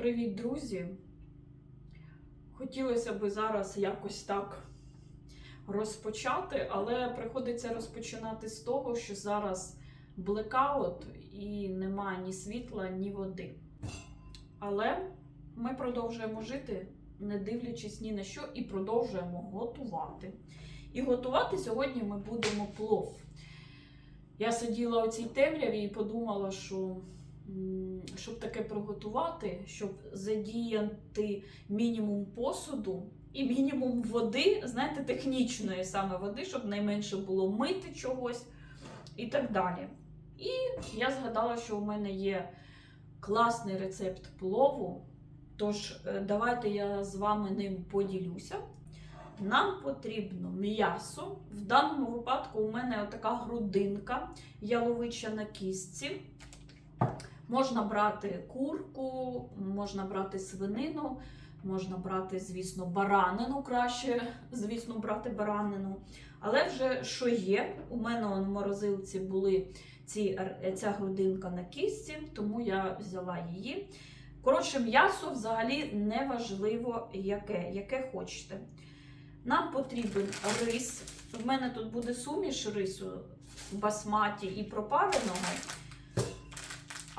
Привіт, друзі! Хотілося б зараз якось так розпочати, але приходиться розпочинати з того, що зараз блекаут і немає ні світла, ні води. Але ми продовжуємо жити, не дивлячись ні на що, і продовжуємо готувати. І готувати сьогодні ми будемо плов. Я сиділа у цій темряві і подумала, що щоб таке приготувати, щоб задіяти мінімум посуду і мінімум води, знаєте, технічної саме води, щоб найменше було мити чогось і так далі. І я згадала, що у мене є класний рецепт плову. Тож, е, давайте я з вами ним поділюся. Нам потрібно м'ясо. В даному випадку у мене така грудинка яловича на кістці. Можна брати курку, можна брати свинину, можна брати, звісно, баранину краще, звісно, брати баранину. Але вже що є, у мене в морозилці були ці, ця грудинка на кістці, тому я взяла її. Коротше, м'ясо взагалі не важливо, яке, яке хочете. Нам потрібен рис. В мене тут буде суміш рису басматі і пропареного.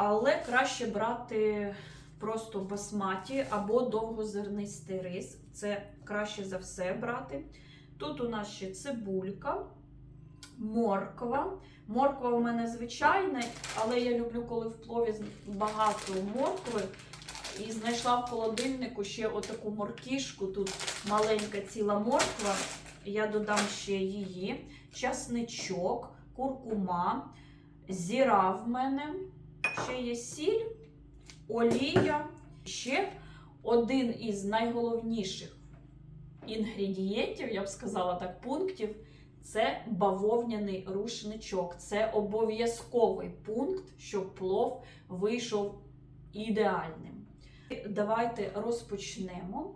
Але краще брати просто басматі або довгозернистий рис. Це краще за все брати. Тут у нас ще цибулька, морква. Морква у мене звичайна, але я люблю, коли в плові багато моркви. І знайшла в холодильнику ще отаку моркішку. Тут маленька ціла морква. Я додам ще її, часничок, куркума, зіра в мене, ще є сіль, олія. Ще один із найголовніших інгредієнтів, я б сказала так, пунктів це бавовняний рушничок. Це обов'язковий пункт, щоб плов вийшов ідеальним. Давайте розпочнемо.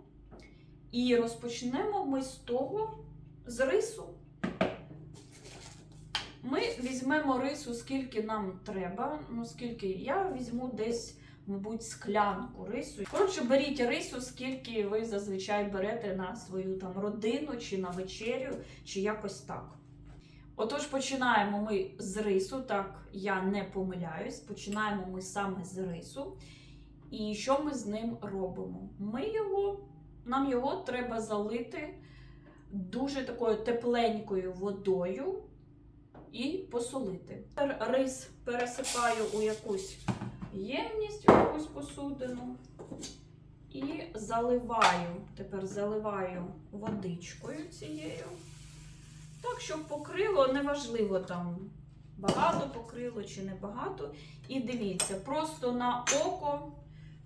І розпочнемо ми з того, з рису. Ми візьмемо рису, скільки нам треба. Ну, скільки я візьму десь, мабуть, склянку рису. Коротше, беріть рису, скільки ви зазвичай берете на свою там родину, чи на вечерю, чи якось так. Отож, починаємо ми з рису, так я не помиляюсь. Починаємо ми саме з рису. І що ми з ним робимо? Ми його, нам його треба залити дуже такою тепленькою водою і посолити. Тепер рис пересипаю у якусь ємність, у якусь посудину. І заливаю, тепер заливаю водичкою цією. Так, щоб покрило, неважливо там багато покрило чи не багато. І дивіться, просто на око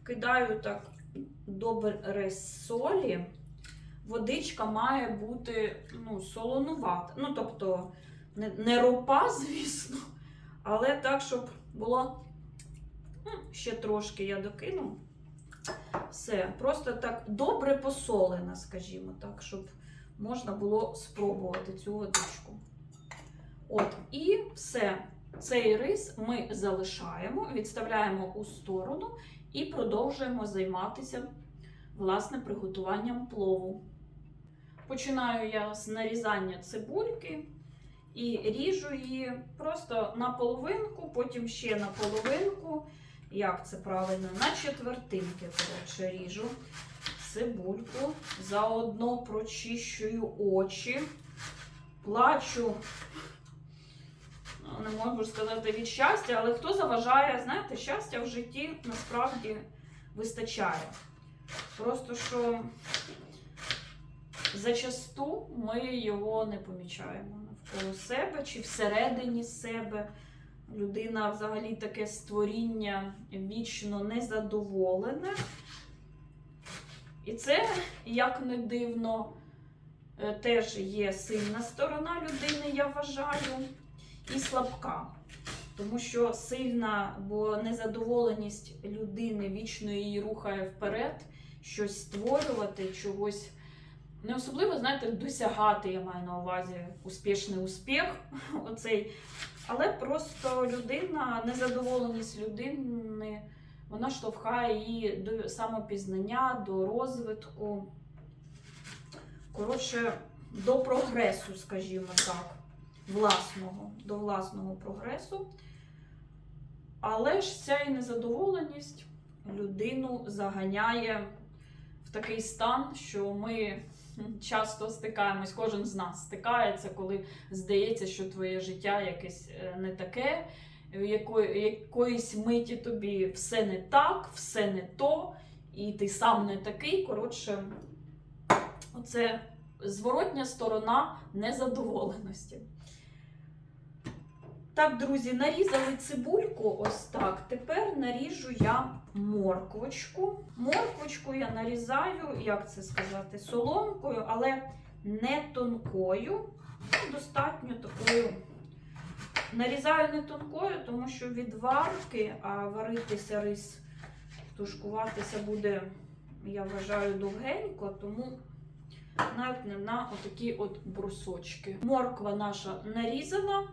кидаю так добре солі. Водичка має бути ну, солонувата. Ну, тобто, не, не ропа, звісно, але так, щоб було ну, ще трошки я докину. Все, просто так добре посолена, скажімо так, щоб можна було спробувати цю водичку. От, і все. Цей рис ми залишаємо, відставляємо у сторону і продовжуємо займатися власне приготуванням плову. Починаю я з нарізання цибульки і ріжу її просто на половинку, потім ще на половинку. Як це правильно? На четвертинки коротше, ріжу цибульку. Заодно прочищую очі, плачу. Ну, Не можу сказати від щастя, але хто заважає, знаєте, щастя в житті насправді вистачає. Просто що зачасту ми його не помічаємо навколо себе чи всередині себе. Людина взагалі таке створіння вічно незадоволене. І це, як не дивно, е, теж є сильна сторона людини, я вважаю, і слабка. Тому що сильна, бо незадоволеність людини вічно її рухає вперед, щось створювати, чогось не особливо, знаєте, досягати, я маю на увазі успішний успіх. Оцей. Але просто людина, незадоволеність людини вона штовхає її до самопізнання, до розвитку. Коротше, до прогресу, скажімо так, власного, до власного прогресу. Але ж ця і незадоволеність людину заганяє в такий стан, що ми часто стикаємось, кожен з нас стикається, коли здається, що твоє життя якесь е, не таке, якої, якоїсь миті тобі все не так, все не то, і ти сам не такий. Коротше, оце зворотня сторона незадоволеності. Так, друзі, нарізали цибульку ось так. Тепер наріжу я морквочку. Морквочку я нарізаю, як це сказати, соломкою, але не тонкою. Ну, Достатньо такою. Нарізаю не тонкою, тому що від варки, а варитися рис, тушкуватися буде, я вважаю, довгенько, тому навіть на отакі от брусочки. Морква наша нарізана.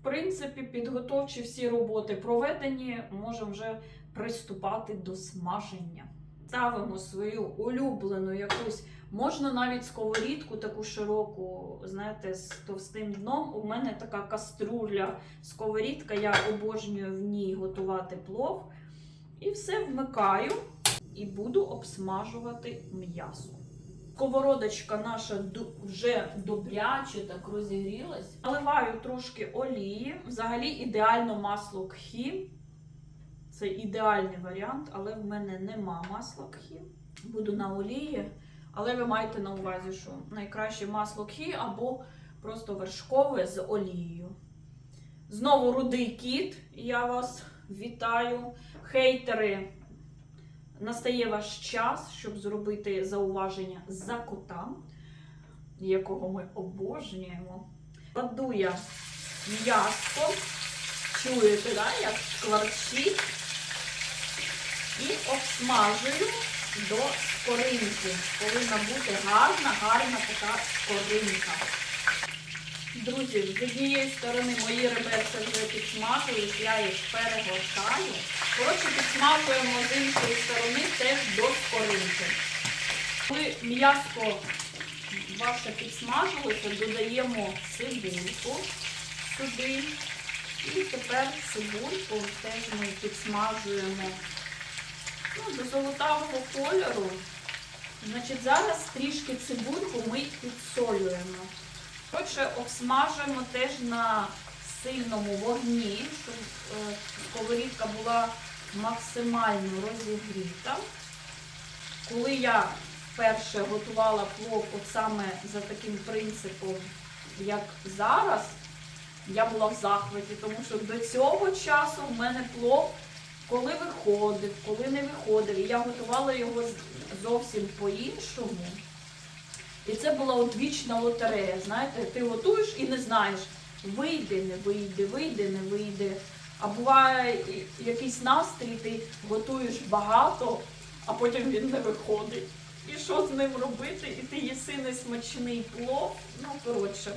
В принципі, підготовчі всі роботи проведені, можемо вже приступати до смаження. Ставимо свою улюблену якусь, можна навіть сковорідку таку широку, знаєте, з товстим дном. У мене така каструля, сковорідка, я обожнюю в ній готувати плов. І все вмикаю і буду обсмажувати м'ясо. Сковородочка наша вже добряче так розігрілась. Наливаю трошки олії. Взагалі ідеально масло кхі. Це ідеальний варіант, але в мене нема масла кхі. Буду на олії. Але ви маєте на увазі, що найкраще масло кхі або просто вершкове з олією. Знову рудий кіт. Я вас вітаю. Хейтери, настає ваш час, щоб зробити зауваження за кота, якого ми обожнюємо. Кладу я м'ясо. Чуєте, да, як шкварчить. І обсмажую до скоринки. Повинна бути гарна, гарна така скоринка. Друзі, з однієї сторони мої реберця вже підсмажились, я їх перегортаю. Коротше, підсмажуємо з іншої сторони теж до скоринки. Коли м'ясо ваше підсмажилося, додаємо цибульку сюди. І тепер цибульку теж ми підсмажуємо ну, до золотавого кольору. Значить, зараз трішки цибульку ми підсолюємо. Коротше, обсмажуємо теж на сильному вогні, щоб е, сковорідка була максимально розігріта. Коли я вперше готувала плов от саме за таким принципом, як зараз, я була в захваті, тому що до цього часу в мене плов, коли виходив, коли не виходив, і я готувала його зовсім по-іншому. І це була одвічна лотерея. Знаєте, ти готуєш і не знаєш, вийде, не вийде, вийде, не вийде. А буває якийсь настрій, ти готуєш багато, а потім він не виходить. І що з ним робити? І ти їси несмачний плов. Ну, коротше.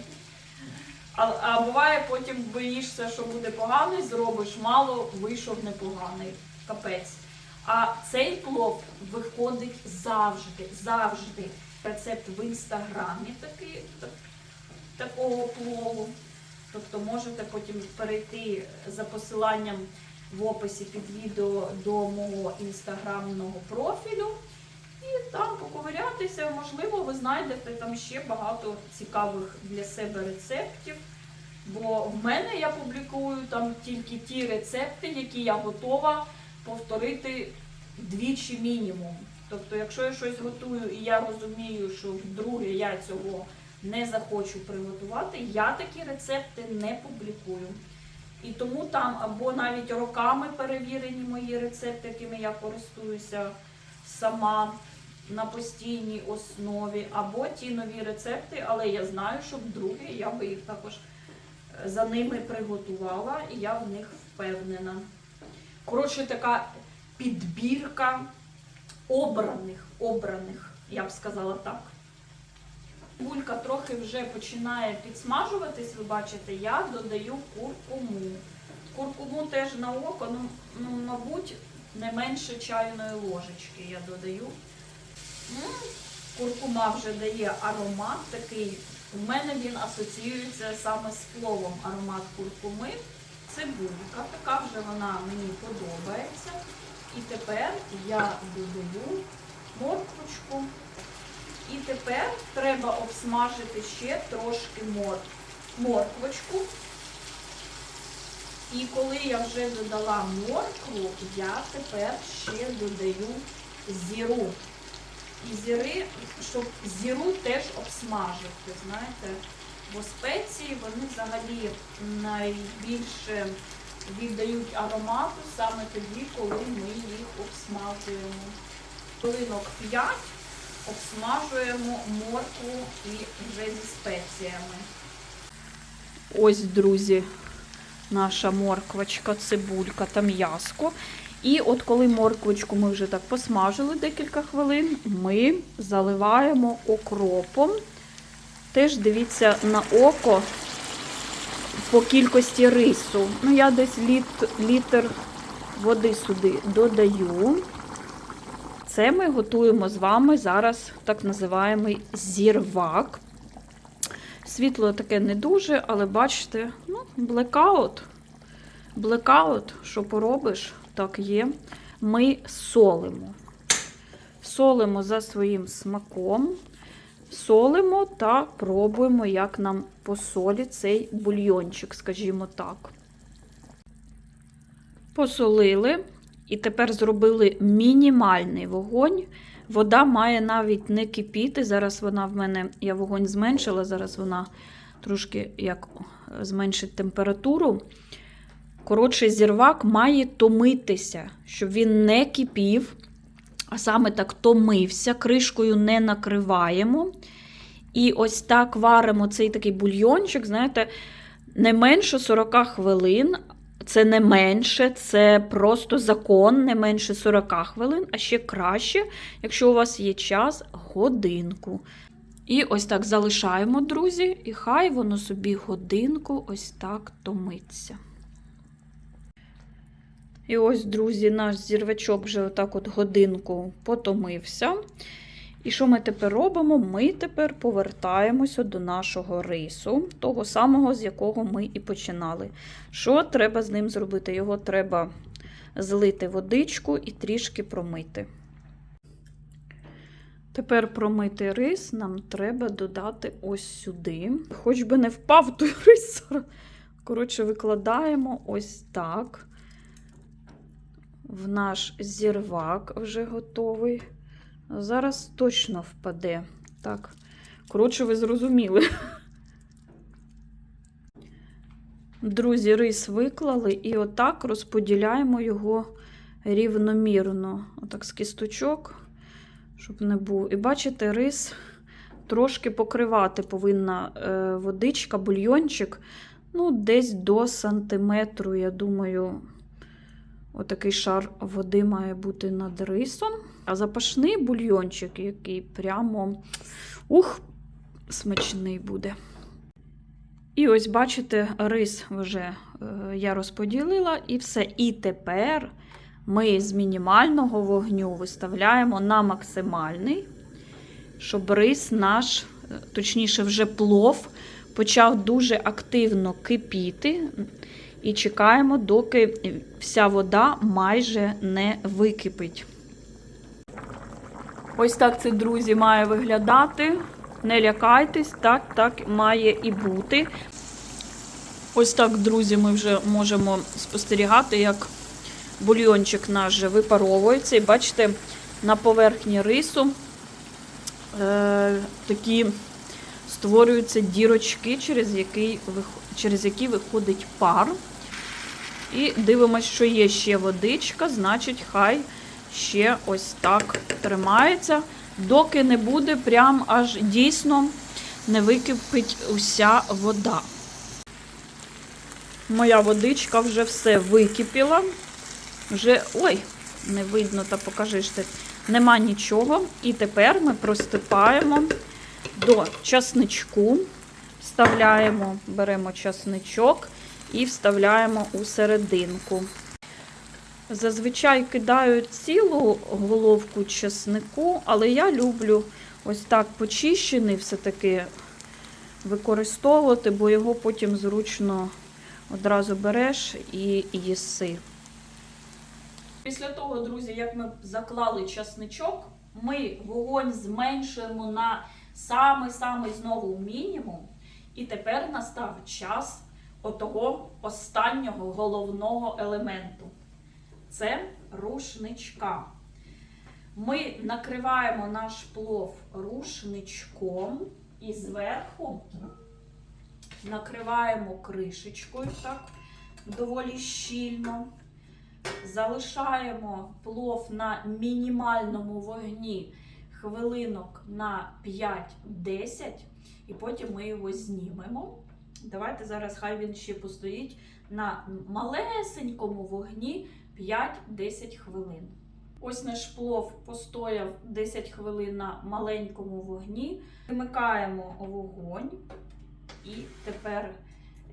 А, а буває, потім боїшся, що буде поганий, зробиш мало, вийшов непоганий. Капець. А цей плов виходить завжди, завжди. Рецепт в інстаграмі такий, так- такого плову. Тобто можете потім перейти за посиланням в описі під відео до мого інстаграмного профілю і там поковирятися. Можливо, ви знайдете там ще багато цікавих для себе рецептів. Бо в мене я публікую там тільки ті рецепти, які я готова повторити двічі мінімум. Тобто, якщо я щось готую і я розумію, що вдруге я цього не захочу приготувати, я такі рецепти не публікую. І тому там або навіть роками перевірені мої рецепти, якими я користуюся сама на постійній основі, або ті нові рецепти, але я знаю, що вдруге я би їх також е, за ними приготувала, і я в них впевнена. Коротше, така підбірка обраних, обраних, я б сказала так. Булька трохи вже починає підсмажуватись, ви бачите, я додаю куркуму. Куркуму теж на око, ну, ну мабуть, не менше чайної ложечки я додаю. Куркума вже дає аромат такий. У мене він асоціюється саме з пловом аромат куркуми. Цибулька, така вже вона мені подобається. І тепер я додаю морквочку. І тепер треба обсмажити ще трошки мор... морквочку. І коли я вже додала моркву, я тепер ще додаю зіру. І зіри, щоб зіру теж обсмажити, знаєте. Бо спеції вони взагалі найбільше віддають аромату саме тоді, коли ми їх обсмажуємо. Хвилинок 5 обсмажуємо моркву і вже зі спеціями. Ось, друзі, наша морквочка, цибулька та м'яско. І от коли морквочку ми вже так посмажили декілька хвилин, ми заливаємо окропом. Теж дивіться на око по кількості рису. Ну, я десь літ, літр води сюди додаю. Це ми готуємо з вами зараз так називаємий зірвак. Світло таке не дуже, але бачите, ну, блекаут. Блекаут, що поробиш, так є. Ми солимо. Солимо за своїм смаком. Солимо та пробуємо, як нам по цей бульйончик, скажімо так. Посолили. І тепер зробили мінімальний вогонь. Вода має навіть не кипіти. Зараз вона в мене, я вогонь зменшила, зараз вона трошки як зменшить температуру. Коротше, зірвак має томитися, щоб він не кипів, а саме так томився, кришкою не накриваємо. І ось так варимо цей такий бульйончик, знаєте, не менше 40 хвилин. Це не менше, це просто закон, не менше 40 хвилин, а ще краще, якщо у вас є час, годинку. І ось так залишаємо, друзі, і хай воно собі годинку ось так томиться. І ось, друзі, наш зірвачок вже отак от годинку потомився. І що ми тепер робимо? Ми тепер повертаємося до нашого рису, того самого, з якого ми і починали. Що треба з ним зробити? Його треба злити водичку і трішки промити. Тепер промити рис нам треба додати ось сюди. Хоч би не впав той рис. Коротше, викладаємо ось так. В наш зірвак вже готовий. Зараз точно впаде. Так, коротше, ви зрозуміли. Друзі, рис виклали і отак розподіляємо його рівномірно. Отак з кісточок, щоб не був. І бачите, рис трошки покривати повинна е, водичка, бульйончик. Ну, десь до сантиметру, я думаю, отакий шар води має бути над рисом. А запашний бульйончик, який прямо ух, смачний буде. І ось, бачите, рис вже е, я розподілила, і все. І тепер ми з мінімального вогню виставляємо на максимальний, щоб рис наш, е, точніше, вже плов, почав дуже активно кипіти. І чекаємо, доки вся вода майже не википить. Ось так це, друзі, має виглядати. Не лякайтесь, так, так має і бути. Ось так, друзі, ми вже можемо спостерігати, як бульйончик наш випаровується. І бачите, на поверхні рису е, такі створюються дірочки, через, який, через які виходить пар. І дивимося, що є ще водичка, значить, хай ще ось так тримається, доки не буде прям аж дійсно не википить уся вода. Моя водичка вже все википіла. Вже, ой, не видно, та покажи ж ти. Нема нічого. І тепер ми простипаємо до часничку, вставляємо, беремо часничок і вставляємо у серединку. Зазвичай кидаю цілу головку чеснику, але я люблю ось так почищений все-таки використовувати, бо його потім зручно одразу береш і їси. Після того, друзі, як ми заклали часничок, ми вогонь зменшуємо на самий-самий знову мінімум. І тепер настав час отого останнього головного елементу. Це рушничка. Ми накриваємо наш плов рушничком і зверху накриваємо кришечкою так, доволі щільно. Залишаємо плов на мінімальному вогні хвилинок на 5-10, і потім ми його знімемо. Давайте зараз хай він ще постоїть на малесенькому вогні 5-10 хвилин. Ось наш плов постояв 10 хвилин на маленькому вогні. Вимикаємо вогонь і тепер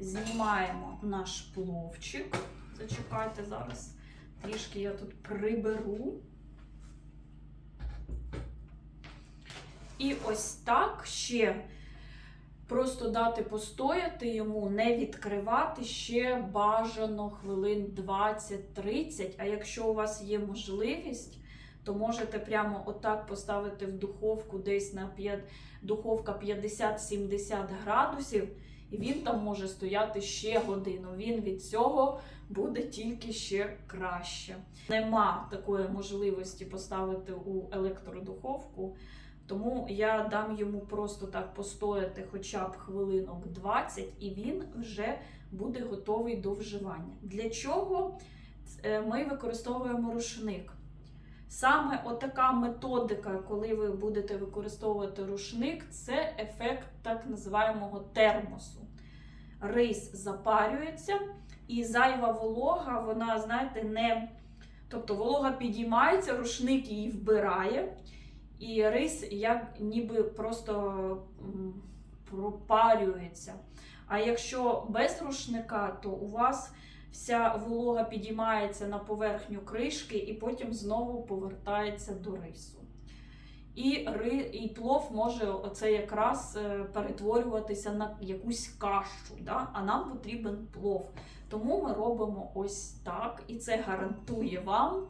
знімаємо наш пловчик. Зачекайте зараз. Трішки я тут приберу. І ось так ще просто дати постояти йому, не відкривати ще бажано хвилин 20-30. А якщо у вас є можливість, то можете прямо отак поставити в духовку десь на 5, духовка 50-70 градусів, і він там може стояти ще годину. Він від цього буде тільки ще краще. Нема такої можливості поставити у електродуховку. Тому я дам йому просто так постояти хоча б хвилинок 20, і він вже буде готовий до вживання. Для чого е, ми використовуємо рушник? Саме отака методика, коли ви будете використовувати рушник, це ефект так називаємого термосу. Рис запарюється, і зайва волога, вона, знаєте, не. Тобто волога підіймається, рушник її вбирає. І рис як ніби просто пропарюється. А якщо без рушника, то у вас вся волога підіймається на поверхню кришки і потім знову повертається до рису. І ри, і плов може оце якраз е, перетворюватися на якусь кашу, да? а нам потрібен плов. Тому ми робимо ось так, і це гарантує вам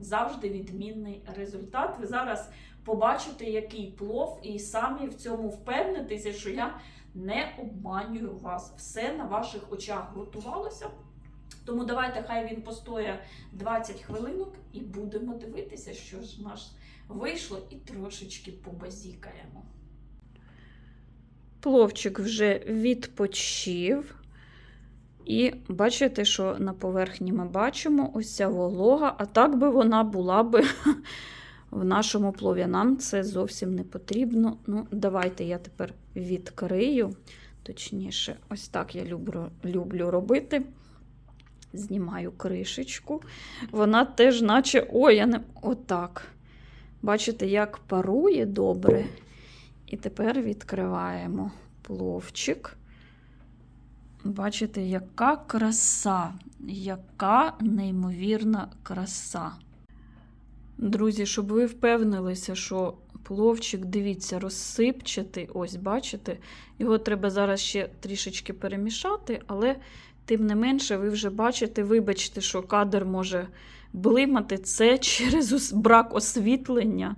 завжди відмінний результат. Ви зараз побачите, який плов, і самі в цьому впевнитеся, що я не обманюю вас. Все на ваших очах готувалося. Тому давайте, хай він постоє 20 хвилинок і будемо дивитися, що ж наш вийшло, і трошечки побазікаємо. Пловчик вже відпочив. І бачите, що на поверхні ми бачимо ось ця волога, а так би вона була би в нашому плові. Нам це зовсім не потрібно. Ну, давайте я тепер відкрию. Точніше, ось так я люблю, люблю робити. Знімаю кришечку. Вона теж, наче, ой, я не отак. Бачите, як парує добре. І тепер відкриваємо пловчик. Бачите, яка краса, яка неймовірна краса. Друзі, щоб ви впевнилися, що пловчик, дивіться, розсипчатий. Ось, бачите, його треба зараз ще трішечки перемішати, але тим не менше, ви вже бачите, вибачте, що кадр може блимати це через брак освітлення.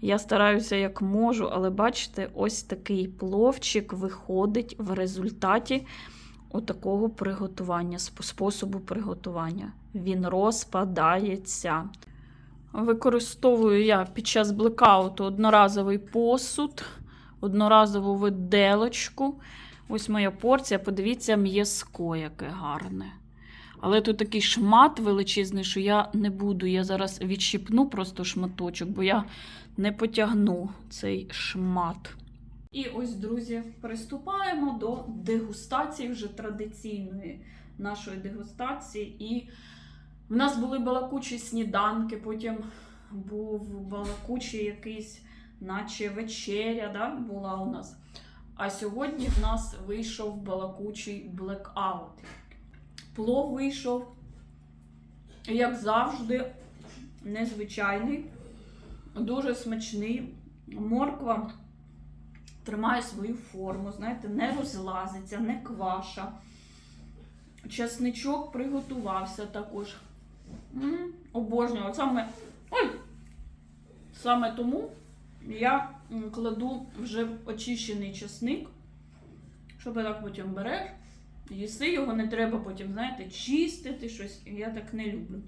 Я стараюся як можу, але бачите, ось такий пловчик виходить в результаті отакого приготування, способу приготування. Він розпадається. Використовую я під час блекауту одноразовий посуд, одноразову виделочку. Ось моя порція, подивіться, м'язко, яке гарне. Але тут такий шмат величезний, що я не буду. Я зараз відщипну просто шматочок, бо я не потягну цей шмат. І ось, друзі, приступаємо до дегустації вже традиційної нашої дегустації. І в нас були балакучі сніданки, потім був балакучий якийсь, наче вечеря, да, була у нас. А сьогодні в нас вийшов балакучий блекаут. Плов вийшов як завжди, незвичайний, дуже смачний. Морква тримає свою форму, знаєте, не розлазиться, не кваша. Часничок приготувався також. Обожнюю. Саме. Ой! Саме тому я кладу вже очищений часник, щоб так потім береш. Їси його не треба потім, знаєте, чистити щось. Я так не люблю.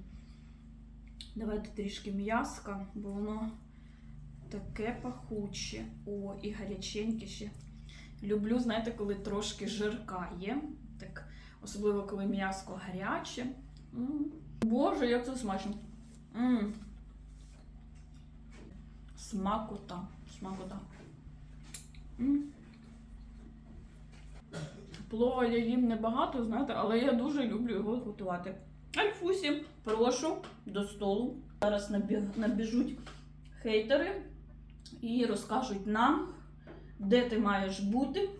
Давайте трішки м'яска, бо воно таке пахуче. О, і гаряченьке ще. Люблю, знаєте, коли трошки жирка є. Так, особливо коли м'яско гаряче. М. Боже, як це смачно. М. Смакота. Смакота. М. Плова я їм небагато, знаєте, але я дуже люблю його готувати. Альфусі, прошу до столу. Зараз набіжуть хейтери і розкажуть нам, де ти маєш бути,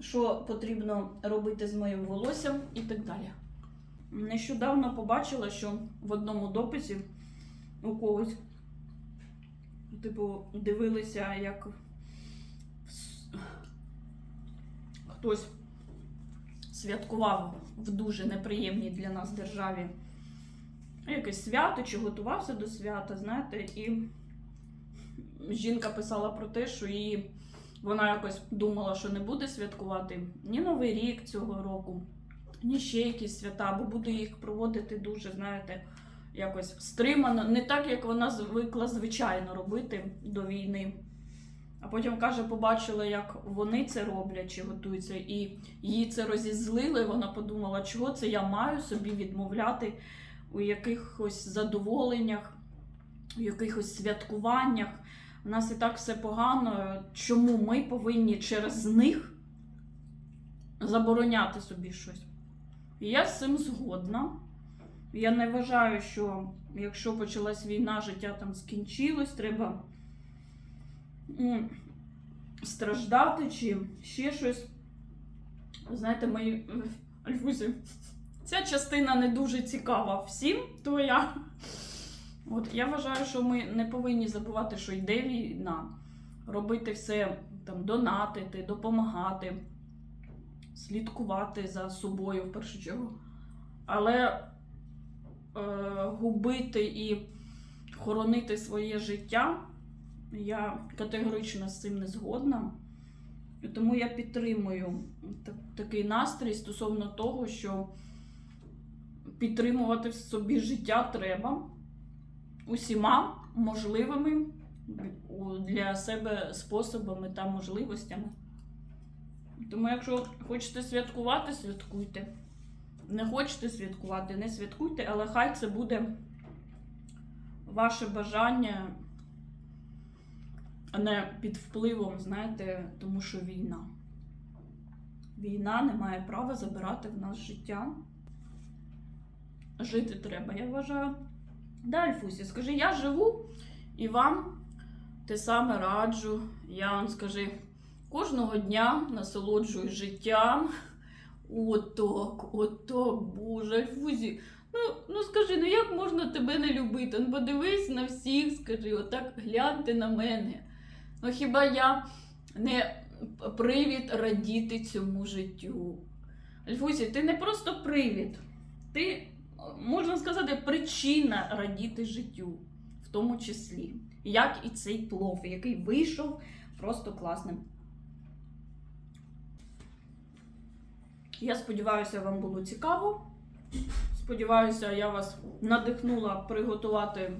що потрібно робити з моїм волоссям і так далі. Нещодавно побачила, що в одному дописі у когось, типу, дивилися, як хтось святкував в дуже неприємній для нас державі якесь свято чи готувався до свята, знаєте, і жінка писала про те, що її вона якось думала, що не буде святкувати ні Новий рік цього року, ні ще якісь свята, бо буде їх проводити дуже, знаєте, якось стримано, не так, як вона звикла звичайно робити до війни. А потім каже, побачила, як вони це роблять чи готуються, і її це розізлили. Вона подумала, чого це я маю собі відмовляти у якихось задоволеннях, у якихось святкуваннях. У нас і так все погано. Чому ми повинні через них забороняти собі щось? І я з цим згодна. Я не вважаю, що якщо почалась війна, життя там скінчилось, треба страждати чи ще щось. Знаєте, мої альфусі, ця частина не дуже цікава всім, то я. От я вважаю, що ми не повинні забувати, що йде війна, робити все там, донатити, допомагати, слідкувати за собою в першу чергу. Але е, губити і хоронити своє життя, я категорично з цим не згодна. Тому я підтримую такий настрій стосовно того, що підтримувати в собі життя треба усіма можливими для себе способами та можливостями. Тому, якщо хочете святкувати, святкуйте. Не хочете святкувати, не святкуйте, але хай це буде ваше бажання, а не під впливом, знаєте, тому що війна. Війна не має права забирати в нас життя. Жити треба, я вважаю. Да, Альфусі, скажи, я живу і вам те саме раджу. Я вам скажи, кожного дня насолоджуюсь життям. Отак, отак, Боже, Альфусі. Ну, ну скажи, ну як можна тебе не любити? Ну подивись на всіх, скажи, отак гляньте на мене. Ну хіба я не привід радіти цьому життю? Альфусі, ти не просто привід, ти можна сказати, причина радіти життю, в тому числі. Як і цей плов, який вийшов просто класним. Я сподіваюся, вам було цікаво. Сподіваюся, я вас надихнула приготувати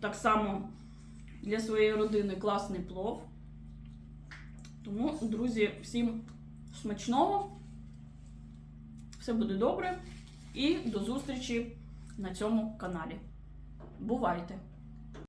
так само для своєї родини класний плов. Тому, друзі, всім смачного! Все буде добре. І до зустрічі на цьому каналі. Бувайте!